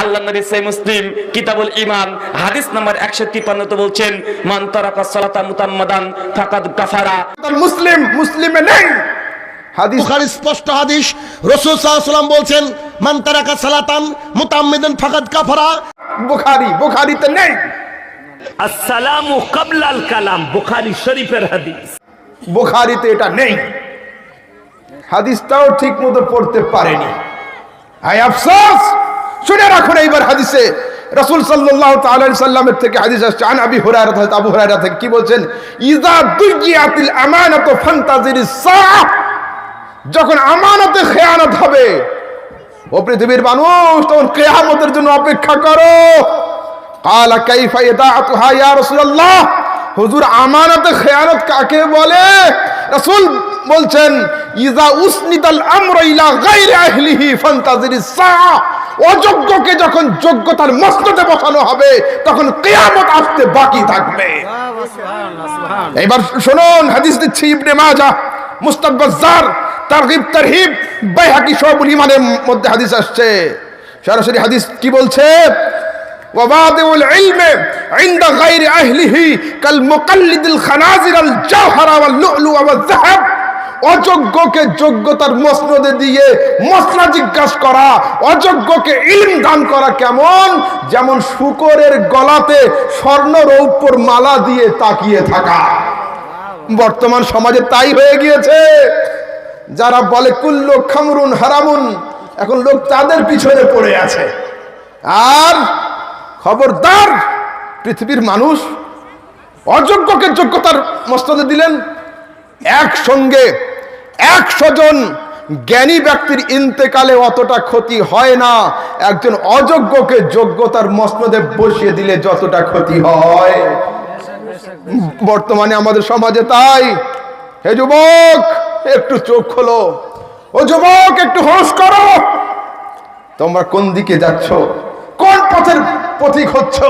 আল্লাহ নবী সাই মুসলিম কিতাবুল ইমান হাদিস নাম্বার একশো তিপ্পান্নতে বলছেন মান তারাকা সালাতা মুতাম্মাদান ফাকাদ কাফারা। মুসলিম মুসলিমে নেই। হাদিস বুখারী স্পষ্ট হাদিস রসুল বলছেন মান তারাকা সালাতান মুতাম্মিদান ফাকাদ কাফারা। বুখারি বুখারিতে নেই। আসসালামু কালাম বুখারী শরীফের হাদিস। বুখারিতে এটা নেই। হাদিসটাও ঠিক মতো পড়তে পারেনি। হায় আফসোস! শুনে রাখুন এইবার হাদিসে। রাসূল আলাইহি সাল্লামের থেকে হাদিস আসছে, আন আবি হুরায়রা থেকে আবু হুরায়রা থেকে কি বলছেন? ইজা দুইয়াতিল আমানাতু ফান্তাজিরিস সাআ যখন আমানতে খেয়ানত হবে, ও পৃথিবীর মানুষ, তখন কেয়ামতের জন্য অপেক্ষা করো। কালা কাইফা ইদাআতুহা ইয়া রাসূলুল্লাহ হুজুর, আমানত খেয়ানত কাকে বলে? রাসূল বলছেন ইজা উসনিদাল আমর ইলা গায়রি আহলিহি ফান্তাজিরিস সাআ অযোগ্যকে যখন যোগ্যতার মসনদে বসানো হবে তখন কিয়ামত আসতে বাকি থাকবে এবার শুনুন হাদিস দিচ্ছি ইবনে মাজাহ মুস্তাদ বাজ্জার তারগিব তারহিব বাইহাকি সবুল ইমানের মধ্যে হাদিস আসছে সরাসরি হাদিস কি বলছে وواضع العلم عند غير أهله كالمقلد الخنازير الجوهر واللؤلؤ والذهب অযোগ্যকে যোগ্যতার মসনদে দিয়ে মসলা জিজ্ঞাসা করা, অযোগ্যকে ইলম দান করা কেমন? যেমন শুকরের গলাতে স্বর্ণ রৌপ্যর মালা দিয়ে তাকিয়ে থাকা। বর্তমান সমাজে তাই হয়ে গিয়েছে। যারা বলে, কুল্লো খামরুন হারামুন এখন লোক তাদের পিছনে পড়ে আছে। আর খবরদার পৃথিবীর মানুষ অযোগ্যকে যোগ্যতার মস্তদে দিলেন, একসঙ্গে একশো জন জ্ঞানী ব্যক্তির ইন্তেকালে অতটা ক্ষতি হয় না। একজন অযোগ্যকে যোগ্যতার মসনদে বসিয়ে দিলে যতটা ক্ষতি হয়। বর্তমানে আমাদের সমাজে তাই। হে যুবক, একটু চোখ খোলো। ও যুবক, একটু হোশ করো। তোমরা কোন দিকে যাচ্ছ? কোন পথের পথিক হচ্ছ?